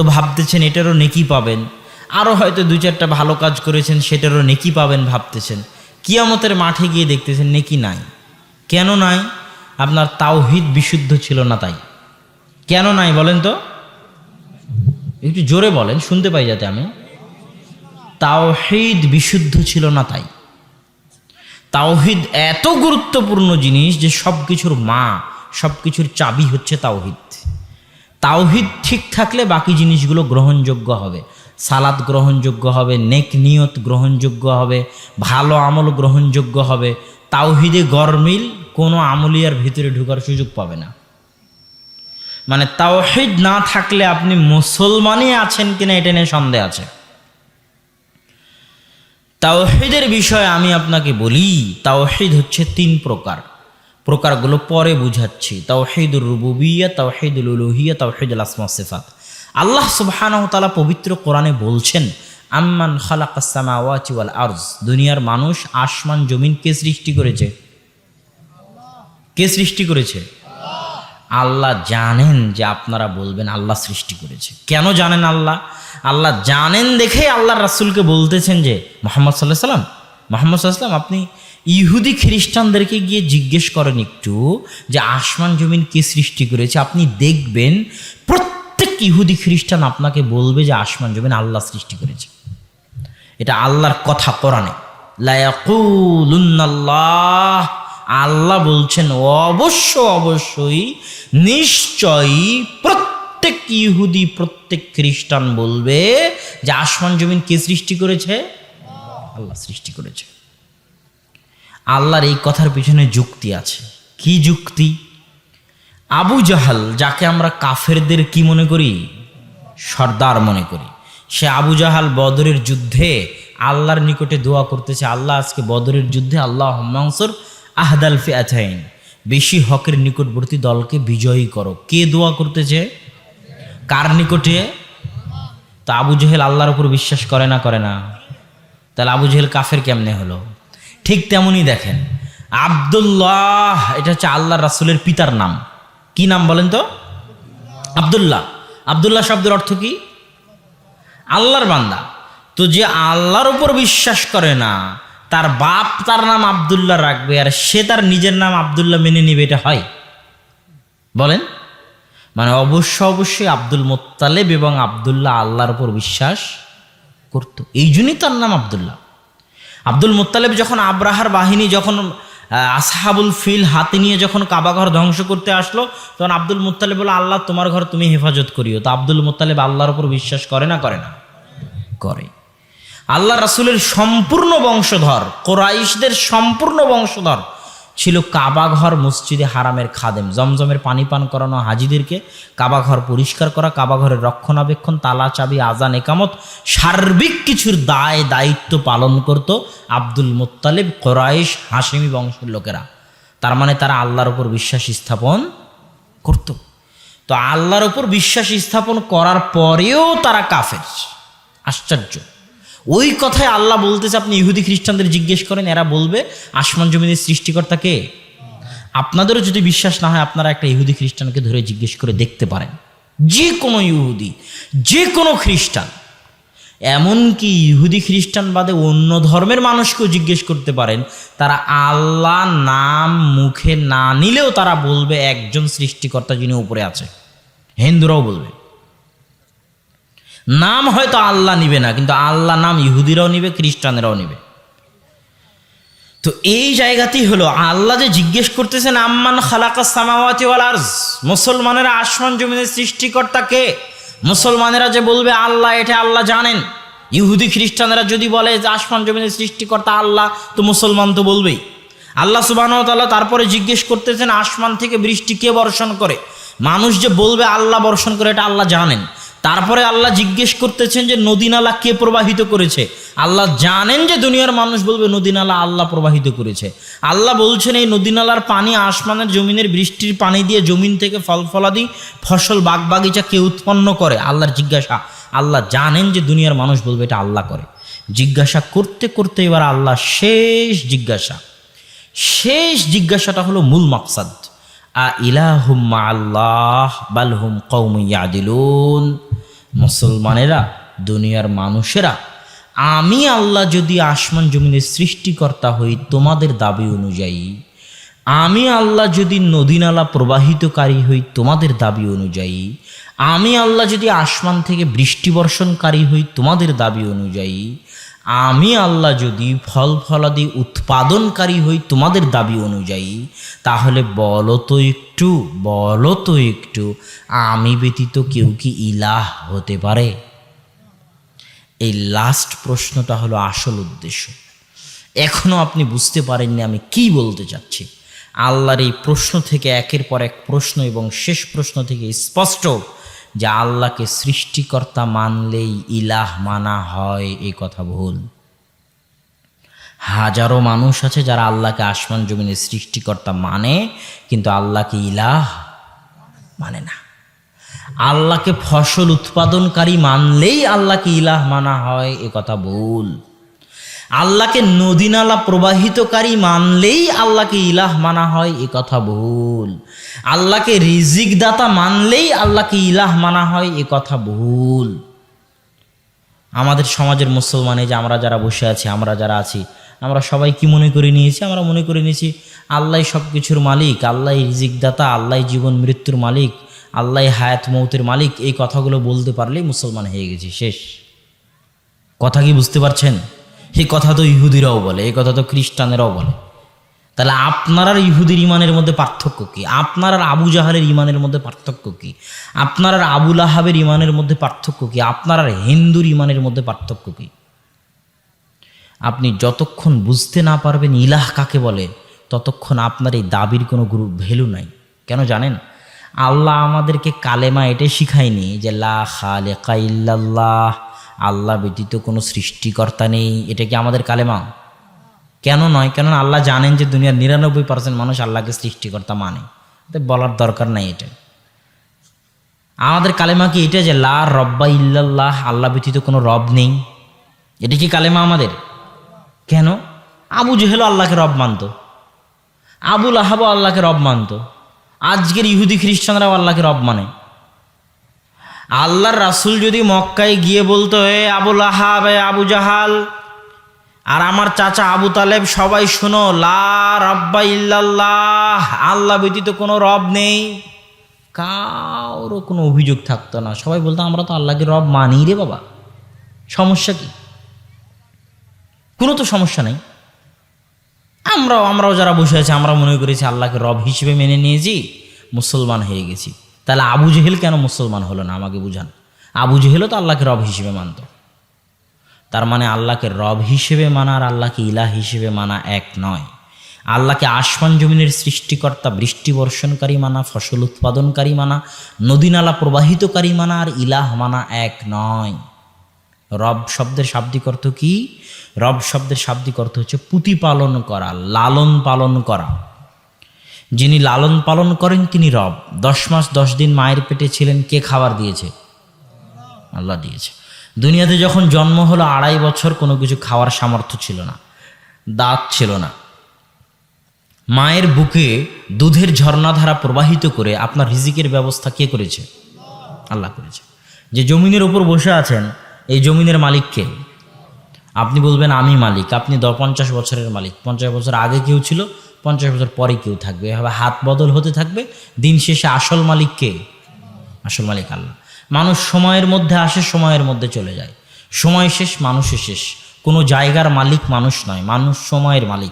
তো ভাবতেছেন, এটারও নেকি পাবেন। আরও হয়তো দু চারটা ভালো কাজ করেছেন, সেটারও নেকি পাবেন ভাবতেছেন। কিয়ামতের মাঠে গিয়ে দেখতেছেন, নেকি নাই। কেন নাই? আপনার তাওহিদ বিশুদ্ধ ছিল না তাই। কেন নাই বলেন তো? একটু জোরে বলেন, শুনতে পাই যাতে আমি। তাওহিদ বিশুদ্ধ ছিল না তাই। তাওহিদ এত গুরুত্বপূর্ণ জিনিস যে সব কিছুর মা সব কিছুর চাবি হচ্ছে তাওহিদ। তাওহিদ ঠিক থাকলে বাকি জিনিসগুলো গ্রহণযোগ্য হবে। সালাদ গ্রহণযোগ্য হবে, নেক নিয়ত গ্রহণযোগ্য হবে, ভালো আমল গ্রহণযোগ্য হবে। তাওহিদে গরমিল কোনো আমলিয়ার ভিতরে ঢুকার সুযোগ পাবে না। মানে তাওহিদ না থাকলে আপনি মুসলমানই আছেন কিনা এটা নিয়ে সন্দেহ আছে। তাওহিদের বিষয়ে আমি আপনাকে বলি, তাওহিদ হচ্ছে তিন প্রকার। প্রকারগুলো পরে বুঝাচ্ছি। তাওহিদুর রুবুবিয়া, তাওহিদুল উলুহিয়া, তাওহিদুল আসমা সিফাত। আল্লাহ সুবহানাহু তাআলা পবিত্র কোরআনে বলছেন, আম্মান খালাকাস সামাওয়াতি ওয়াল আরজ দুনিয়ার মানুষ আসমান, জমিন কে সৃষ্টি করেছে? কে সৃষ্টি করেছে? আল্লাহ জানেন যে আপনারা বলবেন আল্লাহ সৃষ্টি করেছে। কেন জানেন আল্লাহ? আল্লাহ জানেন দেখে আল্লাহ রাসুলকে বলতেছেন যে, মোহাম্মদ সাল্লাহ সাল্লাম মোহাম্মদ সাল্লাহ সাল্লাম আপনি ইহুদি খ্রিস্টানদেরকে গিয়ে জিজ্ঞেস করেন একটু যে আসমান জমিন কে সৃষ্টি করেছে? আপনি দেখবেন প্রত্যেক ইহুদি খ্রিস্টান আপনাকে বলবে যে আসমান জমিন আল্লাহ সৃষ্টি করেছে। এটা আল্লাহর কথা কোরআনে। লায়াকুলুন্নাল্লাহ আল্লাহ বলছেন, অবশ্য অবশ্যই নিশ্চয়ই প্রত্যেক ইহুদি, প্রত্যেক খ্রিস্টান বলবে যে আসমান জমিন কে সৃষ্টি করেছে? আল্লাহ সৃষ্টি করেছে। আল্লাহর এই কথার পিছনে যুক্তি আছে। কি যুক্তি? আবু জাহাল, যাকে আমরা কাফেরদের কি মনে করি? সর্দার মনে করি। সে আবু জাহাল বদরের যুদ্ধে আল্লাহর নিকটে দোয়া করতেছে, আল্লাহ, আজকে বদরের যুদ্ধে আল্লাহ হম্মাংসর আহদাল ফিয়াথাইন বেশি হকের নিকটবর্তী দলকে বিজয়ী করো। কে দোয়া করতেছে? কার নিকটে? তা আবু জেহেল আল্লাহর উপর বিশ্বাস করে না করে না। তাহলে আবু জেহেল কাফের কেমনে হলো? ঠিক তেমনই দেখেন। আবদুল্লাহ, এটা হচ্ছে আল্লাহ রাসুলের পিতার নাম। কি নাম বলেন তো? আবদুল্লাহ। আবদুল্লাহ শব্দের অর্থ কি? আল্লাহর বান্দা। তো যে আল্লাহর উপর বিশ্বাস করে না, তার বাপ তার নাম আবদুল্লাহ রাখবে, আর সে তার নিজের নাম আবদুল্লাহ মেনে নেবে, এটা হয়। বলেন? মানে অবশ্য অবশ্যই আব্দুল মোত্তালেব এবং আবদুল্লাহ আল্লাহর উপর বিশ্বাস করত। এই জন্যই তার নাম আবদুল্লাহ। আব্দুল মোত্তালেব যখন আব্রাহার বাহিনী যখন আসহাবুল ফিল হাতে নিয়ে যখন কাবাঘর ধ্বংস করতে আসলো, তখন আব্দুল মোত্তালেব বলে আল্লাহ, তোমার ঘর তুমি হেফাজত করিও। তো আব্দুল মোত্তালেব আল্লাহর ওপর বিশ্বাস করে না করে না? করে। আল্লাহ রাসুলের সম্পূর্ণ বংশধর, কোরাইশদের সম্পূর্ণ বংশধর ছিল কাবাঘর মসজিদে হারামের খাদেম। জমজমের পানি পান করানো হাজিদেরকে কাবাঘর পরিষ্কার করা কাবাঘরের রক্ষণাবেক্ষণ, তালা, চাবি, আজান, একামত সার্বিক কিছুর দায়, দায়িত্ব পালন করত আব্দুল মোত্তালেব, কোরাইশ হাসিমি বংশের লোকেরা। তার মানে তারা আল্লাহর উপর বিশ্বাস স্থাপন করত। তো আল্লাহর ওপর বিশ্বাস স্থাপন করার পরেও তারা কাফের। আশ্চর্য। ওই কথায় আল্লাহ বলতেছে, আপনি ইহুদি খ্রিস্টানদের জিজ্ঞেস করেন, এরা বলবে, আসমান জমিনের সৃষ্টিকর্তা কে? আপনাদেরও যদি বিশ্বাস না হয়, আপনারা একটা ইহুদি খ্রিস্টানকে ধরে জিজ্ঞেস করে দেখতে পারেন। যে কোনো ইহুদি, যে কোনো খ্রিস্টান, এমনকি ইহুদি খ্রিস্টান বাদে অন্য ধর্মের মানুষকেও জিজ্ঞেস করতে পারেন, তারা আল্লাহ নাম মুখে না নিলেও তারা বলবে, একজন সৃষ্টিকর্তা যিনি উপরে আছে। হিন্দুরাও বলবে। নাম হয়তো আল্লাহ নিবে না, কিন্তু আল্লাহ নাম ইহুদিরাও নিবে, খ্রিস্টানেরাও নিবে। তো এই জায়গাতেই হলো, আল্লাহ যে জিজ্ঞেস করতেছেন, আম্মান খালাকা সামাওয়াতি আরজ? মুসলমানেরা আসমান জমিনের সৃষ্টিকর্তা কে? মুসলমানেরা যে বলবে, আল্লাহ, এটা আল্লাহ জানেন। ইহুদি, খ্রিস্টানেরা যদি বলে যে আসমান জমিনের সৃষ্টিকর্তা আল্লাহ, তো মুসলমান তো বলবেই। আল্লাহ সুবাহ তারপরে জিজ্ঞেস করতেছেন, আসমান থেকে বৃষ্টি কে বর্ষণ করে? মানুষ যে বলবে, আল্লাহ বর্ষণ করে, এটা আল্লাহ জানেন। তারপরে আল্লাহ জিজ্ঞেস করতেছেন যে নদী নালা কে প্রবাহিত করেছে? আল্লাহ জানেন যে, দুনিয়ার মানুষ বলবে নদী নালা আল্লাহ প্রবাহিত করেছে। আল্লাহ বলছেন, এই নদী নালার পানি আসমানের জমিনের বৃষ্টির পানি দিয়ে জমিন থেকে ফল ফলাদি, ফসল বাগ বাগিচা কে উৎপন্ন করে? আল্লাহর জিজ্ঞাসা। আল্লাহ জানেন যে, দুনিয়ার মানুষ বলবে, এটা আল্লাহ করে। জিজ্ঞাসা করতে করতে এবার আল্লাহ শেষ জিজ্ঞাসা। শেষ জিজ্ঞাসাটা হলো মূল মাকসাদ। আ ইলাহুম মা আল্লাহ বালহুম কৌম ইয়াদিলুন? মুসলমানেরা, দুনিয়ার মানুষেরা, আমি আল্লাহ যদি আসমান জমিনের সৃষ্টিকর্তা হই তোমাদের দাবি অনুযায়ী, আমি আল্লাহ যদি নদীনালা প্রবাহিতকারী হই তোমাদের দাবি অনুযায়ী, আমি আল্লাহ যদি আসমান থেকে বৃষ্টি বর্ষণকারী হই তোমাদের দাবি অনুযায়ী আমি আল্লাহ যদি ফল ফলাদি উৎপাদনকারী হই তোমাদের দাবি অনুযায়ী, তাহলে বলো তো একটু, বলো তো একটু, আমি ব্যতীত কেউ কি ইলাহ হতে পারে? এই লাস্ট প্রশ্নটা হলো আসল উদ্দেশ্য। এখনও আপনি বুঝতে পারেননি আমি কি বলতে চাচ্ছি। আল্লাহর এই প্রশ্ন থেকে একের পর এক প্রশ্ন এবং শেষ প্রশ্ন থেকে স্পষ্ট যে আল্লাহকে সৃষ্টিকর্তা মানলেই ইলাহ মানা হয়, এই কথা ভুল। হাজারো মানুষ আছে যারা আল্লাহকে আসমান জমিনের সৃষ্টিকর্তা মানে কিন্তু আল্লাহকে ইলাহ মানে না। আল্লাহকে ফসল উৎপাদনকারী মানলেই আল্লাহকে ইলাহ মানা হয়, এ কথা ভুল। আল্লাহকে নদীনালা প্রবাহিতকারী মানলেই আল্লাহকে ইলাহ মানা হয়, এ কথা ভুল আল্লাহকে রিজিক দাতা মানলেই আল্লাহকে ইলাহ মানা হয়, এ কথা ভুল আমাদের সমাজের মুসলমানে যে আমরা যারা বসে আছি, আমরা যারা আছি, আমরা সবাই কি মনে করে নিয়েছি? আমরা মনে করে নিয়েছি আল্লাহ সব কিছুর মালিক আল্লাহ রিজিক দাতা আল্লাহ জীবন মৃত্যুর মালিক আল্লাহ হায়াত মৌতের মালিক, এই কথাগুলো বলতে পারলেই মুসলমান হয়ে গেছি, শেষ। কথা কি বুঝতে পারছেন? এই কথা তো ইহুদিরাও বলে, এই কথা তো খ্রিস্টানেরাও বলে। তাহলে আপনার আর ইহুদির ইমানের মধ্যে পার্থক্য কি? আপনার আর আবু জাহালের ইমানের মধ্যে পার্থক্য কি? আপনার আর আবুল আহাবের ইমানের মধ্যে পার্থক্য কি? আপনার আর হিন্দুর ইমানের মধ্যে পার্থক্য কি? আপনি যতক্ষণ বুঝতে না পারবেন ইলাহ কাকে বলে, ততক্ষণ আপনার এই দাবির কোনো গুরু ভ্যালু নাই। কেন জানেন? আল্লাহ আমাদেরকে কালেমা এটাই শিখায়নি যে লা খালেকা আল্লাহ ব্যতীত কোনো সৃষ্টিকর্তা নেই। এটা কি আমাদের কালেমা? কেন নয়? কেন আল্লাহ জানেন যে দুনিয়ার নিরানব্বই পার্সেন্ট মানুষ আল্লাহকে সৃষ্টিকর্তা মানে। বলার দরকার নাই এটা। আমাদের কালেমা কি এটা যে, লা রব্বা ইল্লাল্লাহ, আল্লাহ ব্যতীত কোনো রব নেই? এটা কি কালেমা আমাদের? কেন? আবু জেহেলও আল্লাহকে রব মানত। আবুল আহাবও আল্লাহকে রব মানত। আজকের ইহুদি খ্রিস্টানরাও আল্লাহকে রব মানে। আল্লাহর রাসুল যদি মক্কায় গিয়ে বলতো, এ আবুল আহাব এ আবু জাহাল, আর আমার চাচা আবু তালেব, সবাই শোনো, লা রব্বা ইল্লাল্লাহ, আল্লাহ ব্যতীত কোনো রব নেই। কারও কোনো অভিযোগ থাকতো না। সবাই বলতো, আমরা তো আল্লাহকে রব মানি রে বাবা। সমস্যা কি? কোনো তো সমস্যা নেই। আমরাও আমরাও যারা বসে আছি, আমরা মনে করেছি আল্লাহকে রব হিসেবে মেনে নিয়েছি, মুসলমান হয়ে গেছি। তাহলে আবু জেহেল কেন মুসলমান হলো না? আমাকে বুঝান। আবু জেহেলও তো আল্লাহকে রব হিসেবে মানত। তার মানে আল্লাহকে রব হিসেবে মানা আর আল্লাহকে ইলাহ হিসেবে মানা এক নয়। আল্লাহকে আসমান জমিনের সৃষ্টিকর্তা, বৃষ্টি বর্ষণকারী মানা, ফসল উৎপাদনকারী মানা নদীনালা প্রবাহিতকারী মানা আর ইলাহ মানা এক নয়। রব শব্দের শাব্দিক অর্থ কি? রব শব্দের শাব্দিক অর্থ হচ্ছে পুঁতি পালন করা, লালন পালন করা। যিনি লালন পালন করেন তিনি রব। দশ মাস, দশ দিন মায়ের পেটে ছিলেন, কে খাবার দিয়েছে? আল্লাহ দিয়েছে। দুনিয়াতে যখন জন্ম হলো, আড়াই বছর কোনো কিছু খাওয়ার সামর্থ্য ছিল না, দাঁত ছিল না। মায়ের বুকে দুধের ঝর্ণাধারা প্রবাহিত করে আপনার রিজিকের ব্যবস্থা কে করেছে? আল্লাহ করেছে। যে জমিনের উপর বসে আছেন, এই জমিনের মালিক কে? আপনি বলবেন, আমি মালিক। আপনি দ পঞ্চাশ বছরের মালিক। পঞ্চাশ বছর আগে কেউ ছিল, পঞ্চাশ বছর পরে কেউ থাকবে। এভাবে হাত বদল হতে থাকবে। দিন শেষে আসল মালিক কে? আসল মালিক আল্লাহ। মানুষ সময়ের মধ্যে আসে, সময়ের মধ্যে চলে যায়। সময় শেষ মানুষের শেষ। কোনো জায়গার মালিক মানুষ নয়, মানুষ সময়ের মালিক।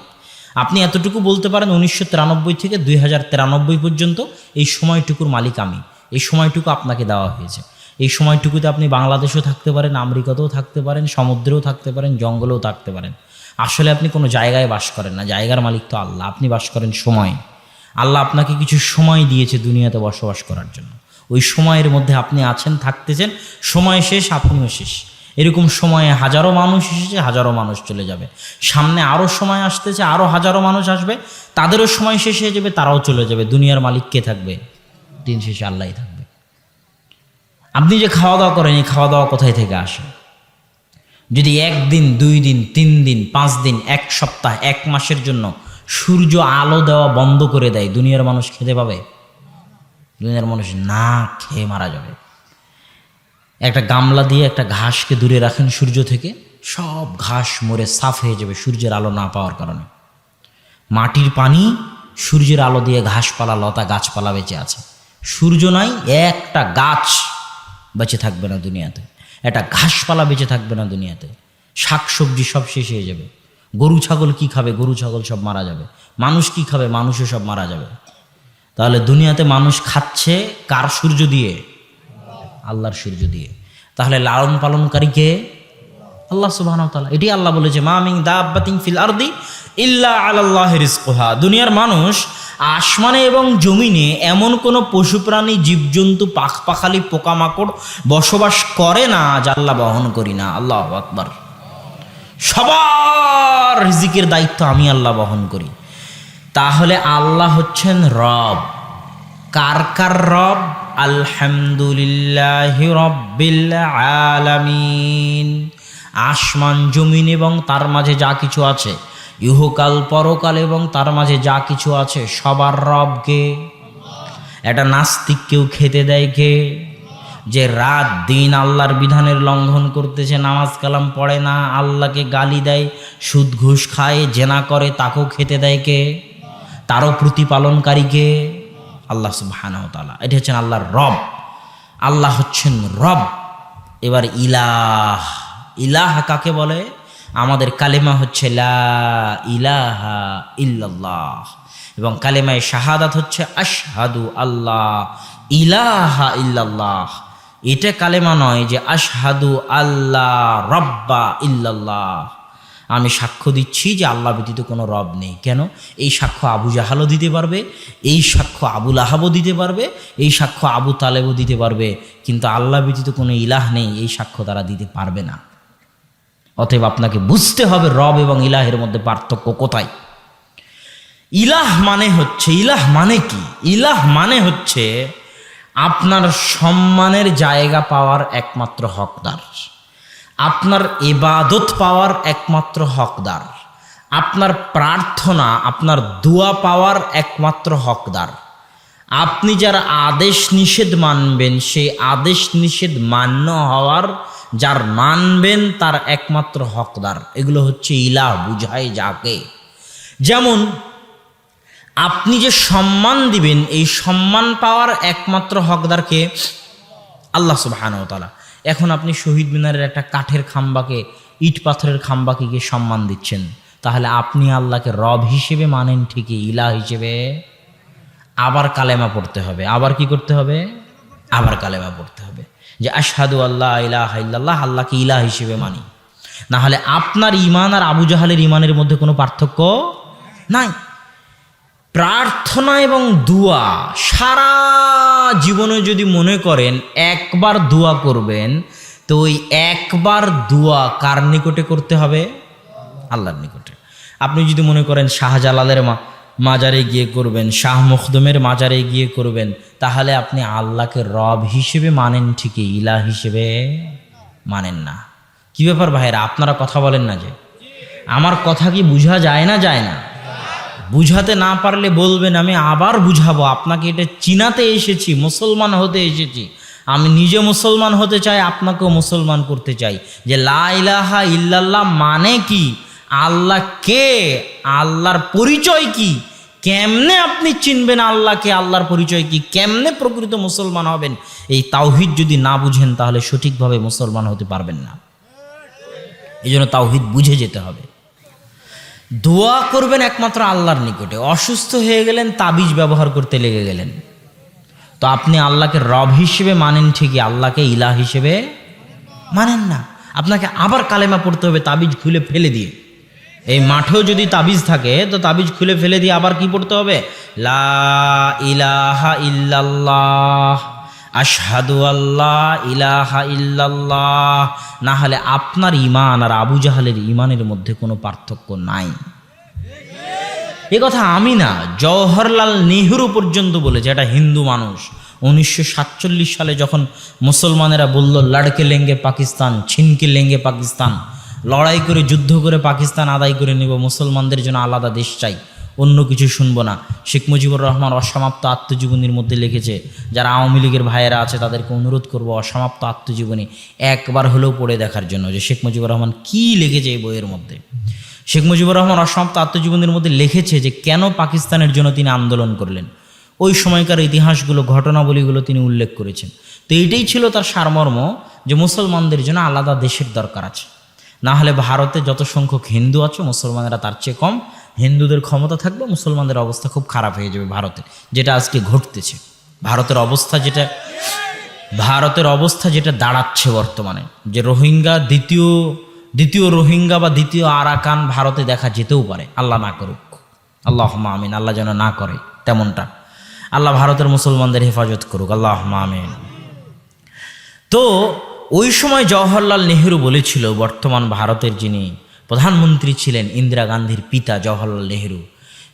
আপনি এতটুকু বলতে পারেন, উনিশশো তিরানব্বই থেকে দুই হাজার তিরানব্বই পর্যন্ত এই সময়টুকুর মালিক আমি। এই সময়টুকু আপনাকে দেওয়া হয়েছে। এই সময়টুকুতে আপনি বাংলাদেশেও থাকতে পারেন, আমেরিকাতেও থাকতে পারেন, সমুদ্রেও থাকতে পারেন, জঙ্গলেও থাকতে পারেন। আসলে আপনি কোনো জায়গায় বাস করেন না। জায়গার মালিক তো আল্লাহ। আপনি বাস করেন সময়। আল্লাহ আপনাকে কিছু সময় দিয়েছে দুনিয়াতে বসবাস করার জন্য। ওই সময়ের মধ্যে আপনি আছেন, থাকতেছেন, সময় শেষ, আপনিও শেষ। এরকম সময়ে হাজারো মানুষ এসেছে, হাজারো মানুষ চলে যাবে। সামনে আরও সময় আসতেছে আরও হাজারো মানুষ আসবে। তাদেরও সময় শেষ হয়ে যাবে, তারাও চলে যাবে। দুনিয়ার মালিক কে থাকবে? দিন শেষে আল্লাহ থাকবে। আপনি যে খাওয়া দাওয়া করেন, এই খাওয়া দাওয়া কোথায় থেকে আসে? যদি একদিন, দুই দিন, তিন দিন, পাঁচ দিন, এক সপ্তাহ, এক মাসের জন্য সূর্য আলো দেওয়া বন্ধ করে দেয়, দুনিয়ার মানুষ খেতে পাবে? দুনিয়ার মানুষ না খেয়ে মারা যাবে। একটা গামলা দিয়ে একটা ঘাসকে দূরে রাখেন সূর্য থেকে, সব ঘাস মরে সাফ হয়ে যাবে সূর্যের আলো না পাওয়ার কারণে। মাটির পানি সূর্যের আলো দিয়ে ঘাসপালা, লতা গাছপালা বেঁচে আছে। সূর্য নাই, একটা গাছ বেঁচে থাকবে না দুনিয়াতে। একটা ঘাসপালা বেঁচে থাকবে না দুনিয়াতে। শাক সবজি সব শেষ হয়ে যাবে। গরু, ছাগল কি খাবে? গরু, ছাগল সব মারা যাবে। মানুষ কি খাবে? মানুষও সব মারা যাবে। তাহলে দুনিয়াতে মানুষ খাচ্ছে কার সূর্য দিয়ে? আল্লাহর সূর্য দিয়ে। তাহলে লালন পালনকারী কে? আল্লাহ সুবাহ এটি আল্লাহ বলেছে, মা মিং দাব্বাতিং ফিল আরদি ইল্লা আলাল্লাহ রিজকুহা। দুনিয়ার মানুষ আসমানে এবং জমিনে এমন কোনো পশু প্রাণী জীবজন্তু পাখ পাখালি পোকামাকড় বসবাস করে না, যা আল্লাহ বহন করি না। আল্লাহ আকবার। সবার রিজিকের দায়িত্ব আমি আল্লাহ বহন করি। তাহলে আল্লাহ হচ্ছেন রব। কার কার রব? আলহামদুলিল্লাহ রব্বিল আলামিন। আসমান, জমিন এবং তার মাঝে যা কিছু আছে ইহকাল, পরকাল এবং তার মাঝে যা কিছু আছে, সবার রব রবকে একটা নাস্তিককেও খেতে দেয় কে? যে রাত দিন আল্লাহর বিধানের লঙ্ঘন করতেছে, নামাজ কালাম পড়ে না, আল্লাহকে গালি দেয়, সুদ ঘুষ খায়, জেনা করে, তাকেও খেতে দেয় কে? তারও প্রতিপালনকারীকে আল্লাহ সুবহানাহু ওয়া তাআলা। এটা হচ্ছেন আল্লাহর রব। আল্লাহ হচ্ছেন রব। এবার ইলাহ। ইলাহ কাকে বলে? আমাদের কালেমা হচ্ছে লা ইলাহা ইল্লাল্লাহ। এবং কালেমায় শাহাদাত হচ্ছে আশহাদু আল্লাহ, ইলাহা ইল্লাল্লাহ। এটা কালেমা নয় যে আশহাদু আল্লাহ রব্বা ইল্লাল্লাহ। আমি সাক্ষ্য দিচ্ছি যে আল্লাহ ব্যতীত কোনো রব নেই। কেন? এই সাক্ষ্য আবু জাহালও দিতে পারবে, এই সাক্ষ্য আবুল আহাবও দিতে পারবে, এই সাক্ষ্য আবু তালেবও দিতে পারবে। কিন্তু আল্লাহ ব্যতীত কোনো ইলাহ নেই, এই সাক্ষ্য তারা দিতে পারবে না। অতএব আপনাকে বুঝতে হবে রব এবং ইলাহের মধ্যে পার্থক্য কোথায়। ইলাহ মানে হচ্ছে, ইলাহ মানে কি? ইলাহ মানে হচ্ছে আপনার সম্মানের জায়গা পাওয়ার একমাত্র হকদার। আপনার এবাদত পাওয়ার একমাত্র হকদার। আপনার প্রার্থনা, আপনার দোয়া পাওয়ার একমাত্র হকদার। আপনি যার আদেশ নিষেধ মানবেন, সেই আদেশ নিষেধ মান্য হওয়ার যার মানবেন তার একমাত্র হকদার। এগুলো হচ্ছে ইলা বুঝায় যাকে। যেমন, আপনি যে সম্মান দিবেন, এই সম্মান পাওয়ার একমাত্র হকদারকে আল্লাহ সুবাহানও তালা এখন আপনি শহীদ মিনারের একটা কাঠের খাম্বাকে, ইট পাথরের খাম্বাকে গিয়ে সম্মান দিচ্ছেন। তাহলে আপনি আল্লাহকে রব হিসেবে মানেন ঠিকই, ইলা হিসেবে। আবার কালেমা পড়তে হবে। আবার কি করতে হবে? আবার কালেমা পড়তে হবে। যে আশহাদু আল্লাহ ইলাহ ইল্লাল্লাহ, আল্লাহকে ইলা হিসেবে মানি। না হলে আপনার ইমান আর আবু জাহালের ইমানের মধ্যে কোনো পার্থক্য নাই। প্রার্থনা এবং দোয়া সারা জীবনে যদি মনে করেন একবার দোয়া করবেন, তো ওই একবার দোয়া কার নিকটে করতে হবে? আল্লাহর নিকটে। আপনি যদি মনে করেন শাহজালালের মা মাজারে গিয়ে করবেন, শাহ মুখদমের মাজারে গিয়ে করবেন, তাহলে আপনি আল্লাহকে রব হিসেবে মানেন ঠিকই ইলা হিসেবে মানেন না। কি ব্যাপার ভাইরা আপনারা কথা বলেন না যে? আমার কথা কি বুঝা যায় না যায় না? বুঝাতে না পারলে বলবেন, আমি আবার বুঝাবো, আপনাকে এটা চিনাতে এসেছি, মুসলমান হতে এসেছি। আমি নিজে মুসলমান হতে চাই, আপনাকেও মুসলমান করতে চাই। যে লা ইলাহা ইল্লাল্লাহ মানে কি? আল্লাহ কে? আল্লাহর পরিচয় কি? কেমনে আপনি চিনবেন আল্লাহকে? আল্লাহর পরিচয় কি? কেমনে প্রকৃত মুসলমান হবেন? এই তাওহিদ যদি না বুঝেন, তাহলে সঠিকভাবে মুসলমান হতে পারবেন না। এই জন্য তাওহিদ বুঝে যেতে হবে। দোয়া করবেন একমাত্র আল্লাহর নিকটে। অসুস্থ হয়ে গেলেন, তাবিজ ব্যবহার করতে লেগে গেলেন। তো আপনি আল্লাহকে রব হিসেবে মানেন ঠিকই, আল্লাহকে ইলা হিসেবে মানেন না। আপনাকে আবার কালেমা পড়তে হবে, তাবিজ খুলে ফেলে দিয়ে। এই মাঠেও যদি তাবিজ থাকে, তো তাবিজ খুলে ফেলে দিয়ে আবার কি পড়তে হবে? লা ইলাহা ইল্লাল্লাহ, আশহাদু আল্লাহ ইলাহা ইল্লাল্লাহ। না হলে আপনার ইমান আর আবু জাহালের ইমানের মধ্যে কোনো পার্থক্য নাই। এ কথা আমি না জওহরলাল নেহরু পর্যন্ত বলেছে, এটা হিন্দু মানুষ। উনিশশো সাতচল্লিশ সালে যখন মুসলমানেরা বলল, লাড়কে লেঙ্গে পাকিস্তান, ছিনকে লেঙ্গে পাকিস্তান। লড়াই করে, যুদ্ধ করে পাকিস্তান আদায় করে নেব। মুসলমানদের জন্য আলাদা দেশ চাই, অন্য কিছু শুনব না। শেখ মুজিবুর রহমান অসমাপ্ত আত্মজীবনীর মধ্যে লিখেছে, যারা আওয়ামী লীগের ভাইয়েরা আছে তাদেরকে অনুরোধ করব অসমাপ্ত আত্মজীবনী একবার হলেও পড়ে দেখার জন্য। যে শেখ মুজিবুর রহমান কী লিখেছে এই বইয়ের মধ্যে? শেখ মুজিবুর রহমান অসমাপ্ত আত্মজীবনীর মধ্যে লিখেছে যে, কেন পাকিস্তানের জন্য তিনি আন্দোলন করলেন? ওই সময়কার ইতিহাসগুলো, ঘটনাবলীগুলো তিনি উল্লেখ করেছেন। তো এইটাই ছিল তার সারমর্ম যে মুসলমানদের জন্য আলাদা দেশের দরকার আছে। না হলে ভারতে যত সংখ্যক হিন্দু আছে, মুসলমানেরা তার চেয়ে কম। হিন্দুদের ক্ষমতা থাকবে, মুসলমানদের অবস্থা খুব খারাপ হয়ে যাবে ভারতে, যেটা আজকে ঘটতেছে। ভারতের অবস্থা যেটা, ভারতের অবস্থা যেটা দাঁড়াচ্ছে বর্তমানে, যে রোহিঙ্গা দ্বিতীয় দ্বিতীয় রোহিঙ্গা বা দ্বিতীয় আরাকান ভারতে দেখা যেতেও পারে। আল্লাহ না করুক। আল্লাহ আমিন। আল্লাহ যেন না করে, তেমনটা। আল্লাহ ভারতের মুসলমানদের হেফাজত করুক। আল্লাহ আমিন। তো ওই সময় জওহরলাল নেহেরু বলেছিল বর্তমান ভারতের যিনি প্রধানমন্ত্রী ছিলেন ইন্দিরা গান্ধীর পিতা জওহরলাল নেহেরু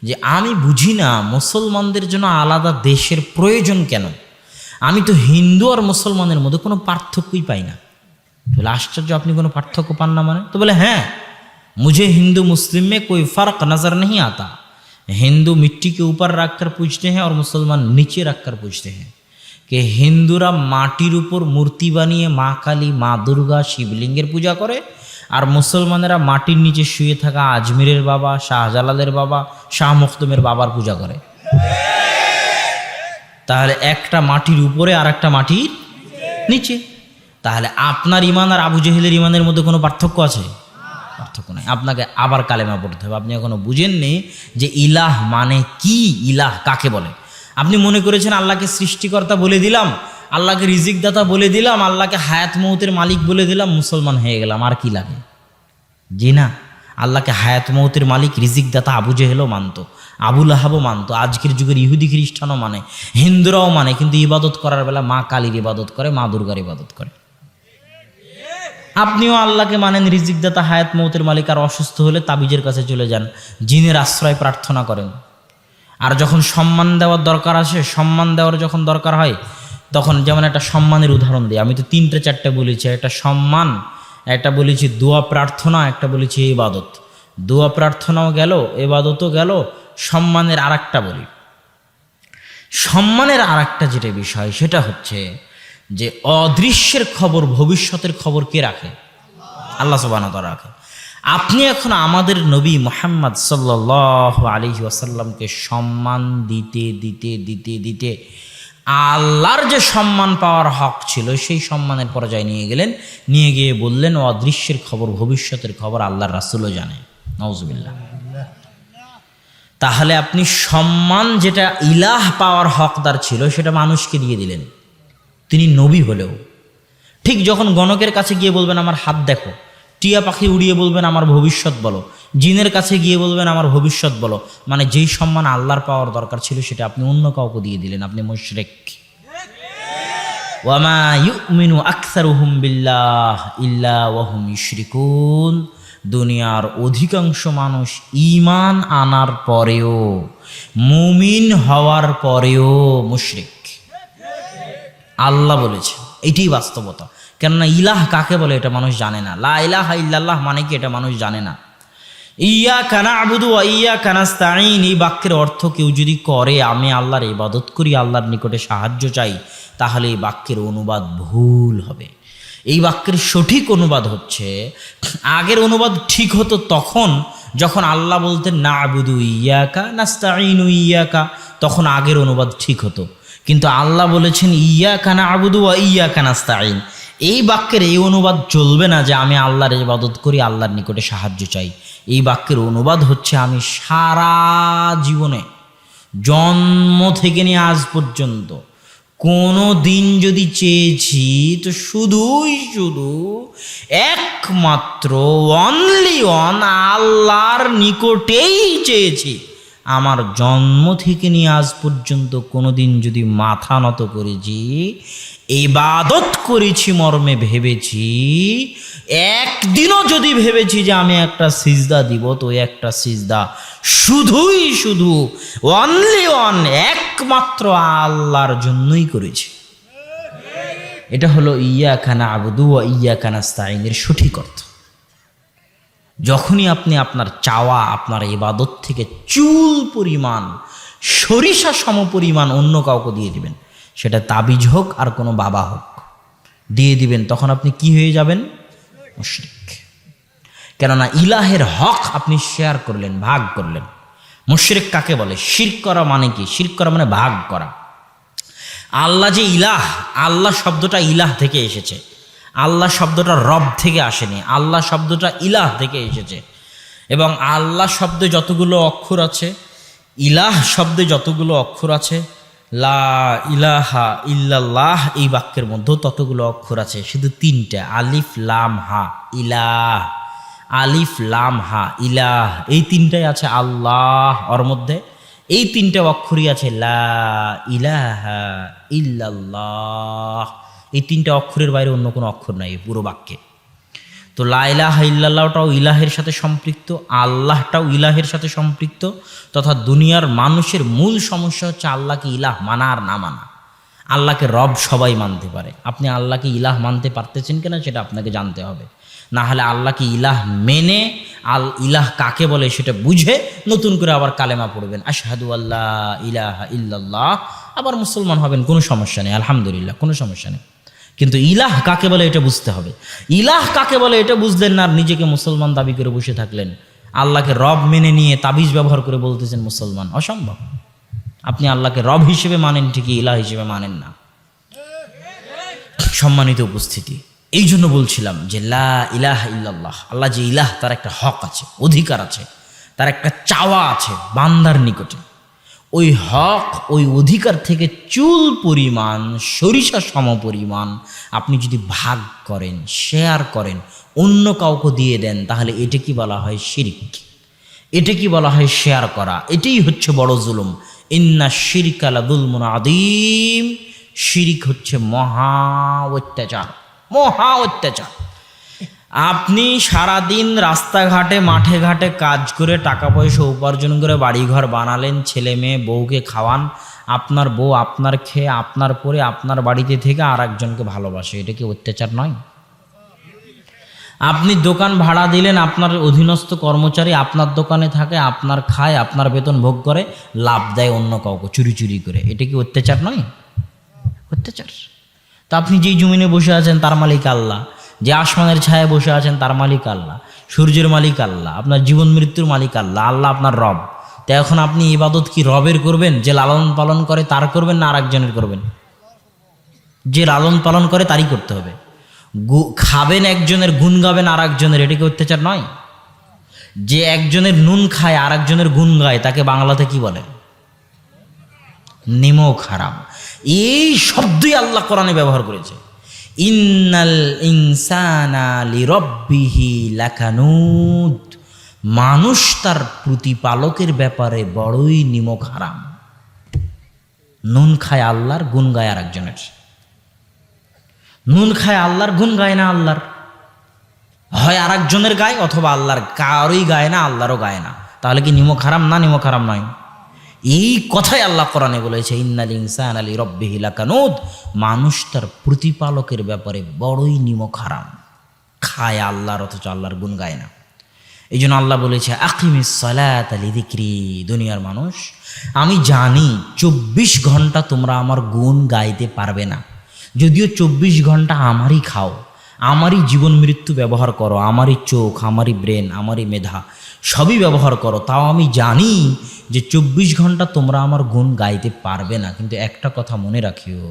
যে আমি বুঝি না মুসলমানদের জন্য আলাদা দেশের প্রয়োজন কেন আমি তো হিন্দু আর মুসলমানের মধ্যে কোনো পার্থক্যই পাই না বলে আশ্চর্য আপনি কোনো পার্থক্য পান না মানে তো বলে হ্যাঁ मुझे हिंदू मुस्लिम में कोई फ़र्क नज़र नहीं आता हिंदू मिट्टी के ऊपर रख कर पूछते हैं और मुसलमान नीचे रख कर पूछते हैं कि হিন্দুরা মাটির উপর মূর্তি বানিয়ে মা কালী, মা দুর্গা, শিবলিঙ্গের পূজা করে, আর মুসলমানেরা মাটির নিচে শুয়ে থাকা আজমিরের বাবা, শাহজালালের বাবা, শাহ মুখদমের বাবার পূজা করে। তাহলে একটা মাটির উপরে আর একটা মাটির নিচে। তাহলে আপনার ইমান আর আবু জেহেলের ইমানের মধ্যে কোনো পার্থক্য আছে? পার্থক্য নাই। আপনাকে আবার কালেমা পড়তে হবে। আপনি এখনও বুঝেননি যে ইলাহ মানে কি? ইলাহ কাকে বলে? আপনি মনে করেছেন আল্লাহকে সৃষ্টিকর্তা বলে দিলাম, আল্লাহকে রিজিক দাতা বলে দিলাম, আল্লাহকে হায়াত মৌতের মালিক বলে দিলাম, মুসলমান হয়ে গেলাম, আর কি লাগে? জি না, আল্লাহকে হায়াত মৌতের মালিক রিজিক দাতা আবু জেহেলও মানত আবুল আহাবও মানত, আজকের যুগের ইহুদি খ্রিস্টানও মানে হিন্দুরাও মানে কিন্তু ইবাদত করার বেলা মা কালীর ইবাদত করে, মা দুর্গার ইবাদত করে। আপনিও আল্লাহকে মানেন রিজিক দাতা হায়াত মৌতের মালিক, আর অসুস্থ হলে তাবিজের কাছে চলে যান, জিনের আশ্রয় প্রার্থনা করেন। আর যখন সম্মান দেওয়ার দরকার আসে, সম্মান দেওয়ার যখন দরকার হয়, তখন যেমন একটা সম্মানের উদাহরণ দিই। আমি তো তিনটে চারটে বলেছি, একটা সম্মান, একটা বলেছি দোয়া প্রার্থনা, একটা বলেছি ইবাদত। দোয়া প্রার্থনাও গেল এবাদতও গেল, সম্মানের আর একটা বলি। সম্মানের আর একটা যেটা বিষয়, সেটা হচ্ছে যে অদৃশ্যের খবর ভবিষ্যতের খবর কে রাখে? আল্লাহ সুবাহ রাখে। আপনি এখন আমাদের নবী মোহাম্মদ সাল্লাহ আলী ওয়াসাল্লামকে সম্মান দিতে দিতে দিতে দিতে আল্লাহর যে সম্মান পাওয়ার হক ছিল, সেই সম্মানের পর্যায়ে নিয়ে গেলেন। নিয়ে গিয়ে বললেন, অদৃশ্যের খবর, ভবিষ্যতের খবর আল্লাহর রাসুলও জানে। নওজবিল্লা তাহলে আপনি সম্মান যেটা ইলাহ পাওয়ার হকদার ছিল, সেটা মানুষকে দিয়ে দিলেন। তিনি নবী হলেও। ঠিক যখন গণকের কাছে গিয়ে বলবেন, আমার হাত দেখো। টিয়া পাখি উড়িয়ে বলবেন, আমার ভবিষ্যৎ বলো। জিনের কাছে গিয়ে বলবেন, আমার ভবিষ্যৎ বলো। মানে যেই সম্মান আল্লাহর পাওয়ার দরকার ছিল, সেটা আপনি অন্য কাউকে দিয়ে দিলেন। আপনি মুশরেক। ওয়ামা ইউমিনু আকসারুহুম বিল্লাহ ইল্লা ওয়াহুম ইশরিকুন। দুনিয়ার অধিকাংশ মানুষ ইমান আনার পরেও, মুমিন হওয়ার পরেও মুশরিক। আল্লাহ বলেছে এটাই বাস্তবতা। কেননা ইলাহ কাকে বলে এটা মানুষ জানে না। লা ইলাহ ইল্লাল্লাহ মানে কি এটা মানুষ জানে না। ইয়া কানা আবুদু ইয়া কানাস্তাইন এই বাক্যের অর্থ কেউ যদি করে, আমি আল্লাহর ইবাদত করি, আল্লাহর নিকটে সাহায্য চাই, তাহলে এই বাক্যের অনুবাদ ভুল হবে। এই বাক্যের সঠিক অনুবাদ হচ্ছে, আগের অনুবাদ ঠিক হতো তখন, যখন আল্লাহ বলতেন না আবুদু ইয়াকা নাস্তাইনু ইয়াকা তখন আগের অনুবাদ ঠিক হতো। কিন্তু আল্লাহ বলেছেন ইয়া কানা আবুদু ইয়া কানাস্তাইন এই বাক্যের এই অনুবাদ চলবে না যে আমি আল্লাহর ইবাদত করি, আল্লাহর নিকটে সাহায্য চাই। এই বাক্যের অনুবাদ হচ্ছে আমি সারা জীবনে, জন্ম থেকে নিয়ে আজ পর্যন্ত কোনো দিন যদি চেয়েছি তো শুধুই শুধু একমাত্র অনলি অন আল্লাহর নিকটেই চেয়েছি। আমার জন্ম থেকে নিয়ে আজ পর্যন্ত কোনো দিন যদি মাথা নত করেছি ইবাদত করেছি মর্মে ভেবেছি, একদিনও যদি ভেবেছি যে আমি একটা সিজদা দিব, তো একটা সিজদা শুধুই শুধু অনলি অন একমাত্র আল্লাহর জন্যই করেছি। এটা হলো ইয়া খানা আবুদু ও ইয়া কানা স্তাইনের সঠিক অর্থ। যখনই আপনি আপনার চাওয়া, আপনার ইবাদত থেকে চুল পরিমাণ, সরিষা সম পরিমাণ অন্য কাউকে দিয়ে দিবেন সেটা তাবিজ হোক আর কোনো বাবা হোক। দিয়ে দিবেন, তখন আপনি কি হয়ে যাবেন? মুশরিক। কেননা ইলাহের হক আপনি শেয়ার করলেন, ভাগ করলেন। মুশরিক কাকে বলে? শির করা মানে কি? শির করা মানে ভাগ করা। আল্লাহ যে ইলাহ, আল্লাহ শব্দটা ইলাহ থেকে এসেছে। আল্লাহ শব্দটা রব থেকে আসেনি, আল্লাহ শব্দটা ইলাহ থেকে এসেছে। এবং আল্লাহ শব্দে যতগুলো অক্ষর আছে, ইলাহ শব্দে যতগুলো অক্ষর আছে লা ইলাহা ইল্লাল্লাহ এই বাক্যের মধ্যেও ততগুলো অক্ষর আছে, শুধু তিনটা, আলিফ, লাম, হা, ইলাহ, আলিফ, লাম, হা, ইলাহ, এই তিনটাই আছে আল্লাহ ওর মধ্যে, এই তিনটা অক্ষরই আছে লা ইলাহা ইল্লাল্লাহ, এই তিনটা অক্ষরের বাইরে অন্য কোনো অক্ষর নাই পুরো বাক্যে। তো লা ইলাহা ইল্লাল্লাহটাও ইলাহের সাথে সম্পৃক্ত, আল্লাহটাও ইলাহের সাথে সম্পৃক্ত, তথা দুনিয়ার মানুষের মূল সমস্যা হচ্ছে আল্লাহকে ইলাহ মানা আর না মানা। আল্লাহকে রব সবাই মানতে পারে। আপনি আল্লাহকে ইলাহ মানতে পারতেছেন কিনা সেটা আপনাকে জানতে হবে। না হলে আল্লাহকে ইলাহ মেনে, আল ইলাহ কাকে বলে সেটা বুঝে নতুন করে আবার কালেমা পড়বেন। আশহাদু আল্লাহ ইলাহা ইল্লাল্লাহ। আবার মুসলমান হবেন, কোনো সমস্যা নেই, আলহামদুলিল্লাহ, কোনো সমস্যা নেই। কিন্তু ইলাহ কাকে বলে এটা বুঝতে হবে। ইলাহ কাকে বলে এটা বুঝলেন না আর নিজেকে মুসলমান দাবি করে বসে থাকলেন। আল্লাহকে রব মেনে নিয়ে তাবিজ ব্যবহার করে বলতেছেন মুসলমান, অসম্ভব। আপনি আল্লাহকে রব হিসেবে মানেন ঠিকই, ইলাহ হিসেবে মানেন না। সম্মানিত উপস্থিতি, এই জন্য বলছিলাম যে লা ইলাহ ইল্লাল্লাহ, আল্লাহ যে ইলাহ, তার একটা হক আছে, অধিকার আছে, তার একটা চাওয়া আছে বান্দার নিকটে। ওই হক, ওই অধিকার থেকে চুল পরিমাণ, সরিষা সম পরিমাণ আপনি যদি ভাগ করেন শেয়ার করেন, অন্য কাউকে দিয়ে দেন, তাহলে এটা কি বলা হয় শিরিক? এটা কি বলা হয় শেয়ার করা? এটাই হচ্ছে বড় জুলুম। ইন্না শিরিকালা দুলমুন আদিম শিরিক হচ্ছে মহা অত্যাচার মহা অত্যাচার। আপনি সারাদিন রাস্তাঘাটে মাঠে ঘাটে কাজ করে টাকা পয়সা উপার্জন করে বাড়িঘর বানালেন, ছেলে মেয়ে, বউকে খাওয়ান, আপনার বউ আপনার খেয়ে, আপনার পরে আপনার বাড়িতে থেকে আর একজনকে ভালোবাসে, এটা কি অত্যাচার নয়? আপনি দোকান ভাড়া দিলেন, আপনার অধীনস্থ কর্মচারী আপনার দোকানে থাকে, আপনার খায়, আপনার বেতন ভোগ করে, লাভ দেয় অন্য কাউকে, চুরি চুরি করে, এটা কি অত্যাচার নয়? অত্যাচার। তা আপনি যেই জমিনে বসে আছেন, তার মালিক আল্লাহ। যে আসমানের ছায়ায় বসে আছেন তার মালিক আল্লাহ, সূর্যের মালিক আল্লাহ, আপনার জীবন মৃত্যুর মালিক আল্লাহ আল্লাহ আপনার রব। তা এখন আপনি ইবাদত কি রবের করবেন, যে লালন পালন করে তার করবেন না আর একজনের করবেন? যে লালন পালন করে তারই করতে হবে। খাবেন একজনের, গুণ গাবেন আর একজনের এটা কি অত্যাচার নয়? যে একজনের নুন খায় আর একজনের গুণ গায়, তাকে বাংলাতে কি বলে? নিমক হারাম। এই শব্দই আল্লাহ কোরআনে ব্যবহার করেছে। ইন্নাল ইনসানা লিরব্বিহি লাকানুদ। মানুষ তার প্রতিপালকের ব্যাপারে বড়ই নিমক হারাম। নুন খায় আল্লাহর, গুণ গায় আর একজনের নুন খায় আল্লাহর, গুণ গায় না আল্লাহর। হয় আর একজনের গায় অথবা আল্লাহর কারোই গায় না, আল্লাহরও গায় না। তাহলে কি নিমক হারাম না নিমক হারাম নয়? এই কথাই আল্লাহ কোরআনে বলেছে, ইন্নাল ইনসান আলী রব্বিহি লাকানুদ। মানুষ তার প্রতিপালকের ব্যাপারে বড়ই নিমক হারাম। খায় আল্লাহর, অথচ আল্লাহর গুণ গায় না। এই জন্য আল্লাহ বলেছে, আকিমিস সালাত আলী দিক্রি দুনিয়ার মানুষ, আমি জানি চব্বিশ ঘণ্টা তোমরা আমার গুণ গাইতে পারবে না। যদিও চব্বিশ ঘণ্টা আমারই খাও আমারই জীবন মৃত্যু ব্যবহার করো, আমারই চোখ, আমারই ব্রেন, আমারই মেধা, সবই ব্যবহার করো। তাও আমি জানি যে চব্বিশ ঘণ্টা তোমরা আমার গুণ গাইতে পারবে না। কিন্তু একটা কথা মনে রাখিও,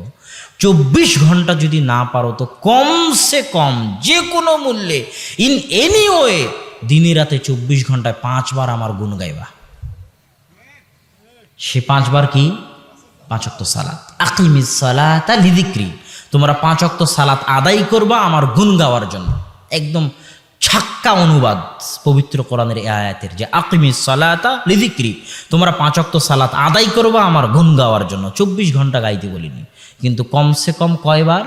চব্বিশ ঘণ্টা যদি না পারো তো কমসে কম যে কোনো মূল্যে ইন এনি ওয়ে দিনে রাতে চব্বিশ ঘন্টায় পাঁচবার আমার গুণ গাইবা। সে পাঁচবার কি? পাঁচ অক্ত সালাত। আকিমিস সালাত লিদিক্রি। তোমরা পাঁচ অক্ত সালাত আদায় করবা আমার গুণ গাওয়ার জন্য। একদম ছাক্কা অনুবাদ পবিত্র কোরআনের আয়াতের যে আকিমিস সালাতা লিদিক্রি তোমরা পাঁচ অক্ত সালাত আদায় করবা আমার গুণ গাওয়ার জন্য। চব্বিশ ঘণ্টা গাইতে বলিনি, কিন্তু কমসে কম কয়বার?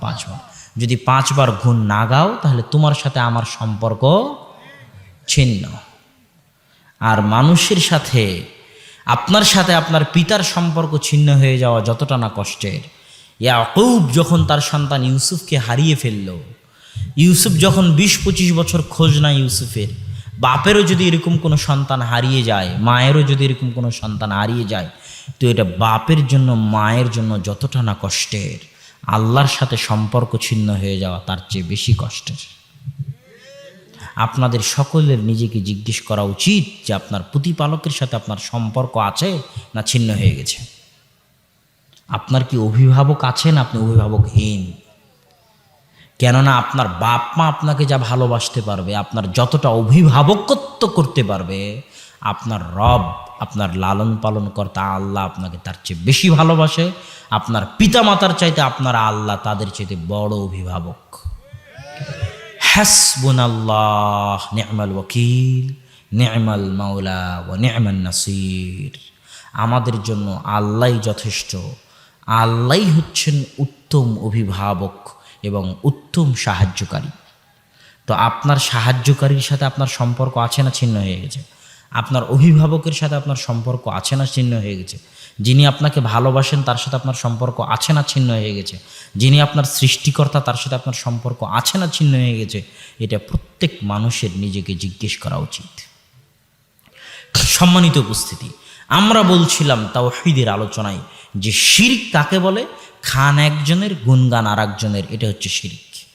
পাঁচবার। যদি পাঁচবার গুণ না গাও, তাহলে তোমার সাথে আমার সম্পর্ক ছিন্ন। আর মানুষের সাথে, আপনার সাথে আপনার পিতার সম্পর্ক ছিন্ন হয়ে যাওয়া যতটা না কষ্টের ইয়াকুব যখন তার সন্তান ইউসুফকে হারিয়ে ফেলল, ইউসুফ যখন বিশ পঁচিশ বছর খোঁজ না ইউসুফের, বাপেরও যদি এরকম কোনো সন্তান হারিয়ে যায়, মায়েরও যদি এরকম কোনো সন্তান হারিয়ে যায়, তো এটা বাপের জন্য, মায়ের জন্য যতটা না কষ্টের। আল্লাহর সাথে সম্পর্ক ছিন্ন হয়ে যাওয়া তার চেয়ে বেশি কষ্টের। আপনাদের সকলের নিজেকে জিজ্ঞেস করা উচিত যে আপনার প্রতিপালকের সাথে আপনার সম্পর্ক আছে না ছিন্ন হয়ে গেছে। আপনার কি অভিভাবক আছেন? আপনি অভিভাবকহীন। কেননা আপনার বাপ মা আপনাকে যা ভালোবাসতে পারবে, আপনার যতটা অভিভাবকত্ব করতে পারবে, আপনার রব, আপনার লালন পালন কর্তা আল্লাহ আপনাকে তার চেয়ে বেশি ভালোবাসে, আপনার পিতা মাতার চাইতে আপনার আল্লাহ তাদের চাইতে বড় অভিভাবক। হাসবুন আল্লাহ নেমাল ওয়াকিল নেমাল মাওলা ও নেমান নাসির। আমাদের জন্য আল্লাহ যথেষ্ট। আল্লাহই হচ্ছেন উত্তম অভিভাবক এবং উত্তম সাহায্যকারী। তো আপনার সাহায্যকারীর সাথে আপনার সম্পর্ক আছে না ছিন্ন হয়ে গেছে? আপনার অভিভাবকের সাথে আপনার সম্পর্ক আছে না ছিন্ন হয়ে গেছে? যিনি আপনাকে ভালোবাসেন, তার সাথে আপনার সম্পর্ক আছে না ছিন্ন হয়ে গেছে? যিনি আপনার সৃষ্টিকর্তা, তার সাথে আপনার সম্পর্ক আছে না ছিন্ন হয়ে গেছে? এটা প্রত্যেক মানুষের নিজেকে জিজ্ঞেস করা উচিত। সম্মানিত উপস্থিতি, আমরা বলছিলাম তাওহীদের আলোচনায় যে শিরিক কাকে বলে? খান একজনের গুনগান আর একজনের এটা হচ্ছে শিরিক।